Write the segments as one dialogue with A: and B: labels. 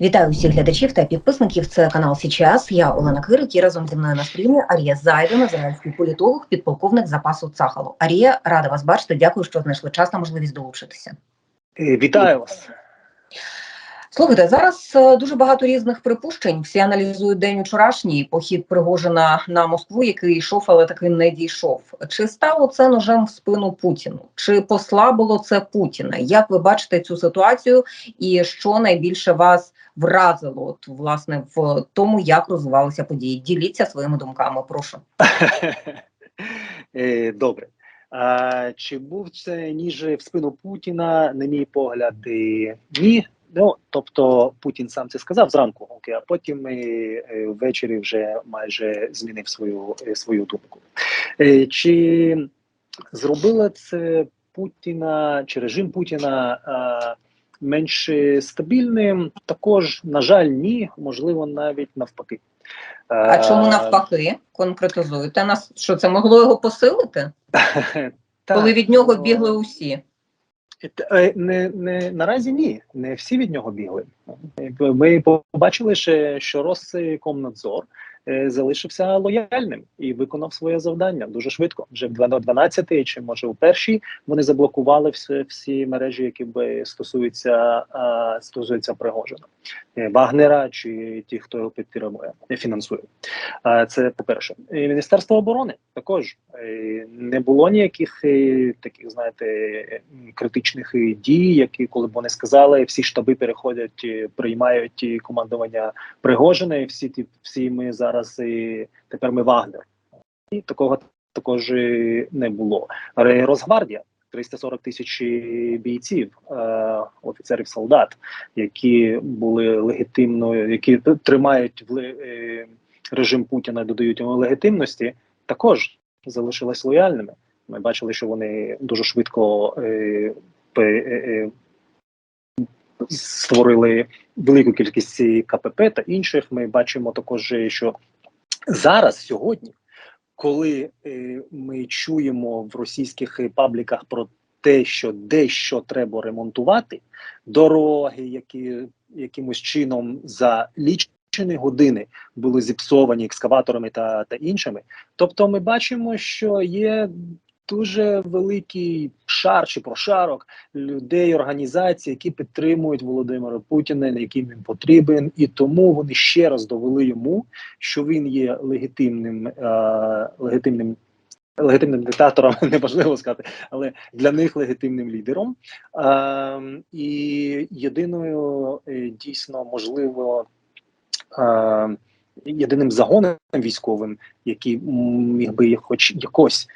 A: Вітаю всіх глядачів та підписників. Це канал Січас. Я Олена Кирик і разом зі мною на стрімі Арія Зайдена, ізраїльський політолог, підполковник запасу Цахалу. Арія, рада вас бачити. Дякую, що знайшли час та можливість долучитися.
B: Вітаю вас.
A: Слухайте, зараз е, дуже багато різних припущень. Всі аналізують день вчорашній похід Пригожина на Москву, який йшов, але таки не дійшов. Чи стало це ножем в спину Путіну? Чи послабило це Путіна? Як ви бачите цю ситуацію, і що найбільше вас вразило, от власне в тому, як розвивалися події? Діліться своїми думками. Прошу.
B: Е, Добре. А, чи був це ніж в спину Путіна? На мій погляд, е, ні. Ну, тобто Путін сам це сказав зранку, окей, а потім е, е, ввечері вже майже змінив свою, е, свою думку. Чи зробило це Путіна чи режим Путіна а, менш стабільним? Також, на жаль, ні, можливо, навіть навпаки.
A: А чому навпаки конкретизуєте нас? Що це могло його посилити, коли від нього
B: ну,
A: бігли усі?
B: Е, Не, не наразі ні, не всі від нього бігли. Ми побачили що Роскомнадзор е, залишився лояльним і виконав своє завдання дуже швидко. Вже в 12 чи може у першій вони заблокували всі, всі мережі, які би стосуються стосуються Пригожина, Вагнера чи ті, хто його підтримує, е, фінансує. Це по перше, і Міністерство оборони також е, не було ніяких е, таких, знаєте, критичних е, дій, які коли б вони сказали, всі штаби переходять, е, приймають е, командування Пригожина, і всі ті всі ми зараз і тепер ми Вагнер. І такого також е, не було. Росгвардія 340 тисяч бійців, е, офіцерів солдат, які були легітимною, які тримають в е, режим Путіна, додають йому легітимності, також залишились лояльними. Ми бачили, що вони дуже швидко е, е, е, створили велику кількість КПП та інших. Ми бачимо також, що зараз, сьогодні, коли е, ми чуємо в російських пабліках про те, що дещо треба ремонтувати, дороги, які якимось чином за лічені години були зіпсовані екскаваторами та, та іншими. Тобто, ми бачимо, що є дуже великий шар чи прошарок людей, організацій, які підтримують Володимира Путіна, яким він потрібен, і тому вони ще раз довели йому, що він є легітимним, е, легітимним. Легітимним диктатором неможливо сказати, але для них легітимним лідером. Е, і єдиною е, дійсно можливо е, єдиним загоном військовим, який міг би хоч якось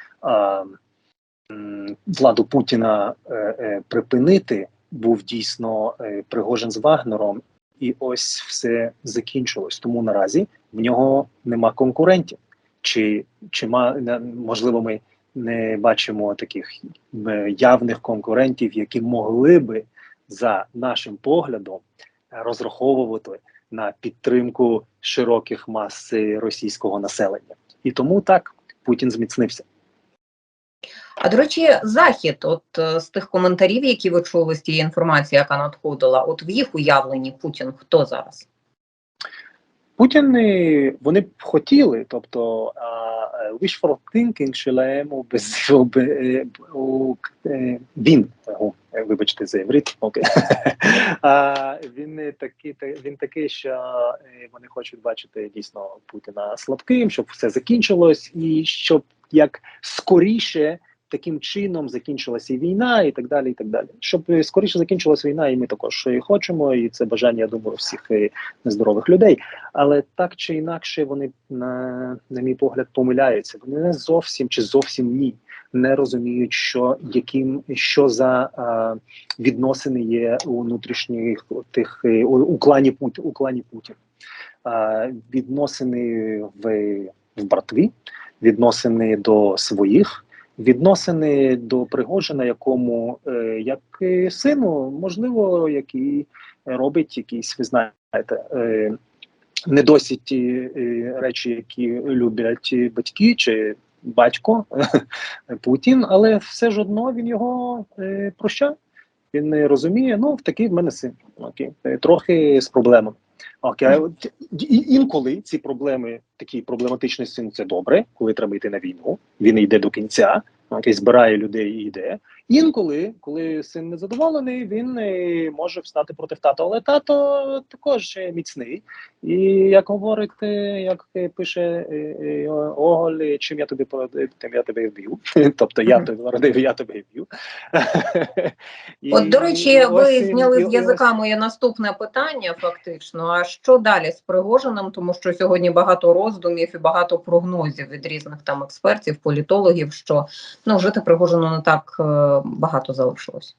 B: владу Путіна е, е, припинити, був дійсно е, Пригожин з Вагнером, і ось все закінчилось. Тому наразі в нього нема конкурентів. Чи, чи ма, можливо, ми не бачимо таких явних конкурентів, які могли би за нашим поглядом розраховувати на підтримку широких мас російського населення, і тому так Путін зміцнився.
A: А до речі, захід, от е, з тих коментарів, які ви чули з тієї інформації, яка надходила, от в їх уявленні Путін хто зараз?
B: Путін е, вони б хотіли, тобто а, е, wishful thinking שלהם הוא בז- הוא ב- е, הוא, е, він, о, е, вибачте за єврит, окей. А, він е, такий, та- він такий, що е, вони хочуть бачити дійсно Путіна слабким, щоб все закінчилось, і щоб як скоріше таким чином закінчилася війна, і так далі. І так далі. Щоб скоріше закінчилась війна, і ми також хочемо, і це бажання, я думаю, всіх е, нездорових людей. Але так чи інакше, вони на, на мій погляд помиляються. Вони не зовсім чи зовсім ні. Не розуміють, що яким що за а, відносини є у внутрішніх тих е, у, у клані Пут, у клані Путін. А, відносини в, в братві, відносини до своїх, відносини до Пригожина, якому е, як сину, можливо, який робить якісь, ви знаєте. Е, не досить ті е, речі, які люблять батьки чи батько Путін, але все ж одно він його е, прощав. Він не розуміє, ну такий в мене син. Окей, е, трохи з проблемами. А і- інколи ці проблеми, такі проблематичний син, це добре, коли треба йти на війну. Він йде до кінця, окей, збирає людей і йде. Інколи, коли син незадоволений, він е, може встати проти тата, але тато також е, міцний. І як говорить, е, як пише Оголь, чим я тобі породив, тим я тебе вб'ю. Тобто я тобі породив, я тебе вб'ю.
A: От, до речі, ви зняли з язика моє наступне питання, фактично. А що далі з Пригожиним? Тому що сьогодні багато роздумів і багато прогнозів від різних там експертів, політологів, що ну жити Пригожину не так багато залишилось.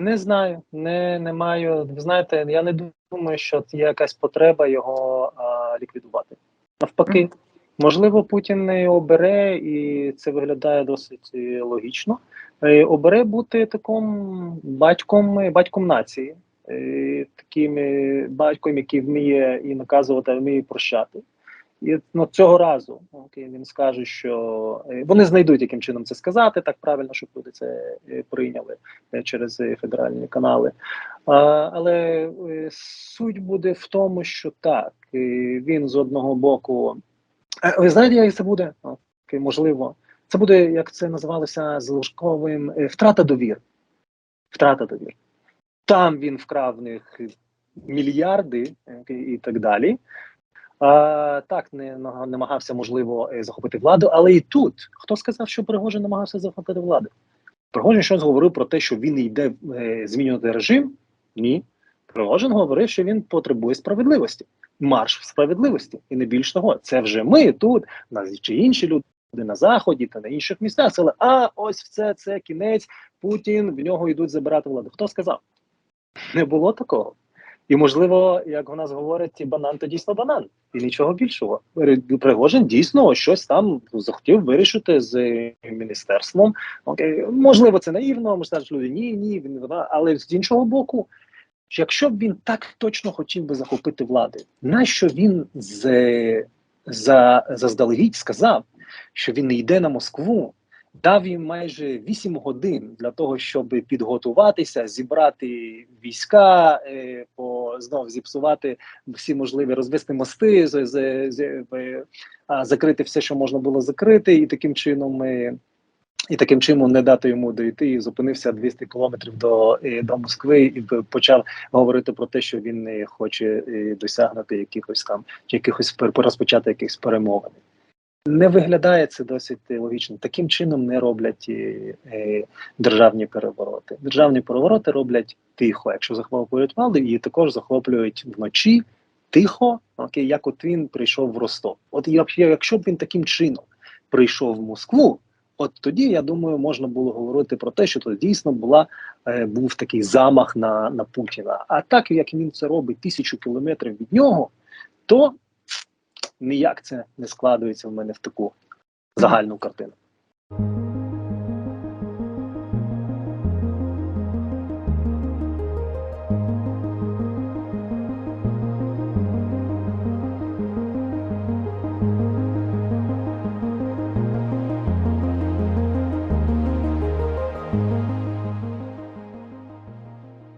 B: Не знаю, не, не маю. Ви знаєте, я не думаю, що є якась потреба його а, ліквідувати. Навпаки,
A: Мгм.
B: можливо, Путін не обере, і це виглядає досить е, логічно. е, Обере бути таким батьком, е, батьком нації, е, таким батьком, який вміє і наказувати, а вміє прощати. І ну, цього разу окей, він скаже, що е, вони знайдуть, яким чином це сказати, так правильно, щоб люди це е, прийняли е, через федеральні канали. А, але суть буде в тому, що так, він з одного боку. Ви знаєте, як це буде? Окей, можливо, це буде, як це називалося з Лужковим, втрата довір. Втрата довір. Там він вкрав в них мільярди і так далі. Так, не намагався, можливо, е, захопити владу, але і тут хто сказав, що Пригожин намагався захопити владу? Пригожин щось говорив про те, що він йде е, змінювати режим. Ні. Пригожин говорив, що він потребує справедливості. Марш справедливості. І не більш того, це вже ми тут, нас чи інші люди на заході та на інших місцях. Сказали, а ось це, це кінець, Путін, в нього йдуть забирати владу. Хто сказав? Не було такого. І можливо, як у нас говорять, банан то дійсно банан, і нічого більшого. Пригожин дійсно щось там захотів вирішити з міністерством. Окей, можливо, це наївно, скажуть люди, ні, ні, він. Але з іншого боку, якщо б він так точно хотів би захопити влади, нащо він з, за, заздалегідь сказав, що він не йде на Москву, дав їм майже 8 годин для того, щоб підготуватися, зібрати війська, е, по знов зіпсувати всі можливі розвести мости, з, з, з, е, закрити все, що можна було закрити, і таким чином. е, і таким чином не дати йому дойти і зупинився 200 кілометрів до, е, до Москви і почав говорити про те, що він не хоче е, досягнути якихось там чи якихось розпочати якихось перемовин. Не виглядає це досить логічно. Таким чином не роблять е, державні перевороти. Державні перевороти роблять тихо. Якщо захоплюють владу, її також захоплюють вночі тихо. Окей, як от він прийшов в Ростов. От як- якщо б він таким чином прийшов в Москву, от тоді я думаю, можна було говорити про те, що то дійсно була е, був такий замах на, на Путіна. А так як він це робить тисячу кілометрів від нього, то ніяк це не складується в мене в таку загальну картину.